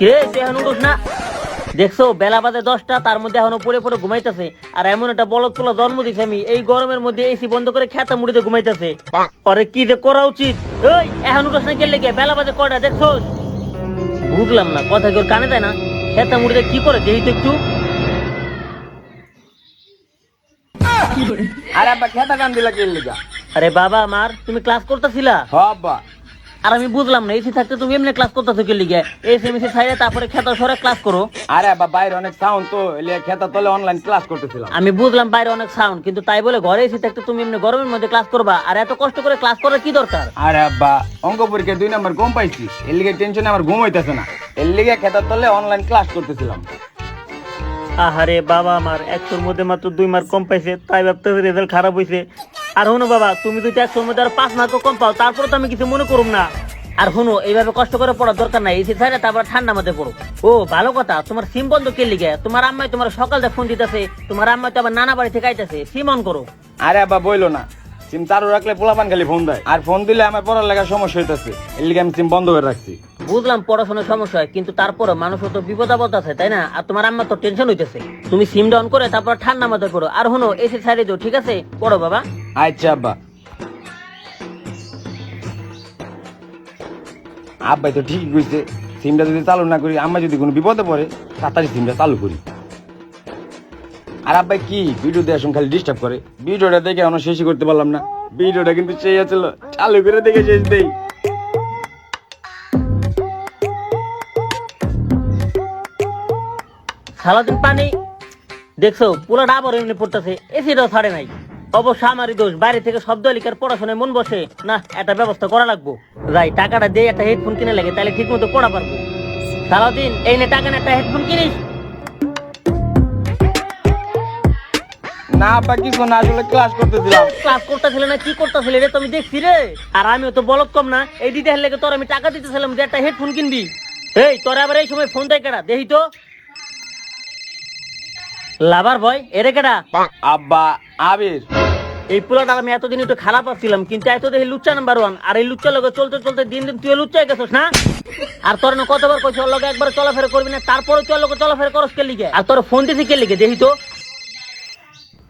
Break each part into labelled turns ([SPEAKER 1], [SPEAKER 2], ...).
[SPEAKER 1] কে? তুই এখন উঠোস না। দেখছ বেলা বাজে দশটা তার মধ্যে এখনও পড়ে পড়ে ঘুমাইতেছে। আর এমন একটা বলদ পোলা জন্ম দিছে আমি এই গরমের মধ্যে এসি বন্ধ করে খেতা মুড়িতে ঘুমাইতেছে। আরে কি যে করা উচিত? ওই এখন উঠোস না গেলে গে? বেলা বাজে কয়টা দেখছ? বুঝলাম না কথা কেউ কানে দেয় না? খেতা মুড়িতে কি করে দেখি তো একটু?
[SPEAKER 2] আরে আব্বা খেতা কান দিলা কে
[SPEAKER 1] আরে বাবা মার তুমি ক্লাস করতেছিলা?
[SPEAKER 2] হ আব্বা।
[SPEAKER 1] আর আমি বুঝলাম না এসি থাকতে তুমি এমনি ক্লাস করতেছো কি লিগে? এসি মিসি ছাইড়ে তারপরে খেতা সরে ক্লাস করো।
[SPEAKER 2] আরে আব্বা বাইরে অনেক সাউন্ড তো এলিয়া খেতা তলে অনলাইন ক্লাস করতেছিলাম।
[SPEAKER 1] আমি বুঝলাম বাইরে অনেক সাউন্ড কিন্তু তাই বলে ঘরে এসে থাকতে তুমি এমনি গরমের মধ্যে ক্লাস করবা আর এত কষ্ট করে ক্লাস করার কি দরকার?
[SPEAKER 2] আরে আব্বা অঙ্ক পরীক্ষায় দুই নাম্বার কম পাইছি এর লিগে টেনশনে আমার ঘুম হইতেছে না। এর লিগে খেতার তলে অনলাইন ক্লাস করতেছিলাম।
[SPEAKER 1] আহারে বাবা আমার একশোর মধ্যে মাত্র দুই মার্ক কম পাইছে, তাই ভাবতে রেজাল্ট খারাপ হয়েছে আর হনো বাবা, তুমি যদি একশোর মধ্যে আর পাঁচ মার্ক কম পাও তারপরে তো আমি কিছু মনে করুম না। আর শুনো এইভাবে কষ্ট করে পড়ার দরকার নাই এসি ছাড়া তারপর ঠান্ডা মধ্যে পড়ো। ও, ভালো কথা, তোমার সিম বন্ধ কে লিগে? তোমার আম্মাই তোমার সকাল ফোন দিতেছে, তোমার আম্মাই তো আবার নানা বাড়ি থেকে আইতেছে, সিম অন করো।
[SPEAKER 2] আরে আব্বা, বইলো না। সিম চালু রাখলে পোলাপান খালি ফোন দেয়। আর ফোন দিলে আমার পড়ার লেখার সমস্যা হইতেছে, এর লিগে আমি সিম বন্ধ করে রাখছি।
[SPEAKER 1] বুঝলাম পড়াশোনার সমস্যা হয়, কিন্তু তারপরে মানুষও তো বিপদ আপদ আছে, তাই না? আর তোমার আম্মা তো টেনশন হইতেছে। তুমি সিম ডাউন করে তারপর ঠান্ডা মাথায় পড়ো। আর হনো এসি সাইডে দিও, ঠিক আছে? পড়ো বাবা।
[SPEAKER 2] আচ্ছা আব্বা। আব্বাই তো ঠিকই কইছে সিমটা যদি চালু না করি আমরা যদি কোনো বিপদে পড়ে, তাড়াতাড়ি সিমটা চালু করি। আর আব্বাই কি ভিডিও দেওয়ার সময় খালি ডিস্টার্ব করে? ভিডিওটা দেখে আমরা শেষই করতে পারলাম না। ভিডিওটা কিন্তু সেই আছিল, চালু করে দেখে শেষ দেই।
[SPEAKER 1] সারাদিন পানি। দেখছ পুরো ডাবর এমনি পড়তেছে এসিটাও ছাড়ে নাই। অবশ্য আমারই দোষ বাইরে থেকে শব্দ লিখার পড়াশোনায় মন বসে। না একটা ব্যবস্থা করা লাগবো। যাই টাকাটা দিয়ে একটা হেডফোন কিনে লাগে তাহলে ঠিক মতো পড়া পারব। সারাদিন এই নে টাকা নিয়ে একটা হেডফোন কিনিস।
[SPEAKER 2] না কিছু না আসলে ক্লাস করতেছিলাম।
[SPEAKER 1] ক্লাস করতেছিল না কি করতেছিল রে তুমি দেখছি রে। আর আমিও তো বলত কম না এই দিতে হেলে তোর আমি টাকা দিতেছিলাম যে একটা হেডফোন কিনবি। এই তোর আবার এই সময় ফোন দেয় কেডা? দেখি তো। লাভার ভয় এরে কেডা?
[SPEAKER 2] আব্বা আবির।
[SPEAKER 1] এই পোলাটা আমি এতদিন একটু খারাপ আসছিলাম কিন্তু এত দেখি লুচ্চা নাম্বার ওয়ান আর এই লুচ্চা লগে চলতে চলতে দিন দিন তুই লুচ্চা গেছিস না? আর তোর না কতবার কইছ ওর লোক একবার চলাফেরা করবি না তারপরে তুই ওর লগে চলাফেরা করস কে লিগে? আর তোর ফোন দিছি কে লিগে দেখি তো?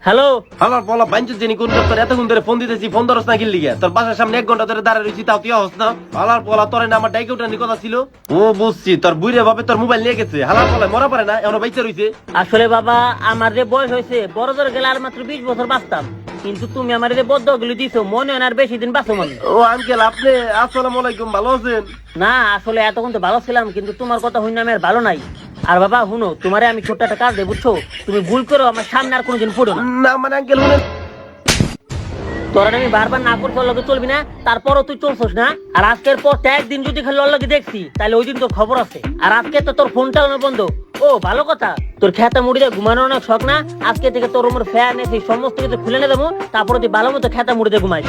[SPEAKER 1] হ্যালো?
[SPEAKER 3] আমার বলা বাঞ্চুর যিনি কোন তোর এতক্ষণ ধরে ফোন দিতেছি ফোন ধরস না তোর বাসার সামনে এক ঘণ্টা ধরে রয়েছি তাও তুই হস না। হালার পলা তোর না আমার ডাইকে উঠানি কথা ছিল? ও বুঝছি তোর বুড়ে ভাবে তোর মোবাইল নিয়ে গেছে। হালার পলা মরা পারে না এমন বাইচে রইছে।
[SPEAKER 1] আসলে বাবা আমার যে বয়স হয়েছে বড় ধরে গেলে আর মাত্র বিশ বছর বাঁচতাম। কিন্তু তুমি আমার যে বদ্ধ গুলি দিছো মনে হয় আর বেশি দিন বাঁচো মনে।
[SPEAKER 3] ও আঙ্কেল আপনি আসসালামু আলাইকুম ভালো আছেন?
[SPEAKER 1] না আসলে এতক্ষণ তো ভালো ছিলাম কিন্তু তোমার কথা হইনা আমি আর ভালো নাই। আর বাবা শুনো তোমারে আমি ছোট্ট একটা কাজ দেবো বুঝছ? তুমি ভুল করো আমার সামনে আর কোনোদিন পড়ো না।
[SPEAKER 3] না মানে আঙ্কেল শুনেন।
[SPEAKER 1] তোরা আমি বারবার না করতে লগে চলবি না? তারপরও তুই চলছস না? আর আজকের পর একদিন যদি খালি লগে দেখছি তাহলে ওই দিন তোর খবর আছে। আর আজকে তো তোর ফোন চালানো বন্ধ। ও ভালো কথা। তোর খেতা মুড়িতে ঘুমানোর অনেক শখ না? আজকে থেকে তোর রুমের ফ্যান এসে সমস্ত কিছু খুলে নিয়ে দেবো তারপরে তুই ভালো মতো খেতা মুড়িতে ঘুমাইস।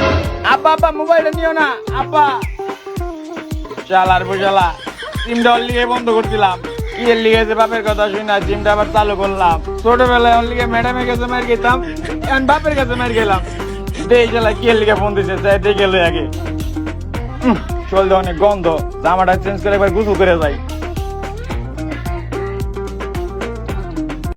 [SPEAKER 2] আব্বা আব্বা মোবাইলটা নিও না আব্বা চালার বুঝালা সিমটা বন্ধ করছিলাম কি এর লিগে যে বাপের কথা শুনে না সিমটা আবার চালু করলাম। ছোটবেলায় ওর লিগে ম্যাডামের কাছে মার গেতাম এখন বাপের কাছে মার গেলাম দেই চালা কি লিগে ফোন দিছে, যাই দেখে আগে। চল অনেক গন্ধ, জামাটা চেঞ্জ করে একবার গুছু করে যাই।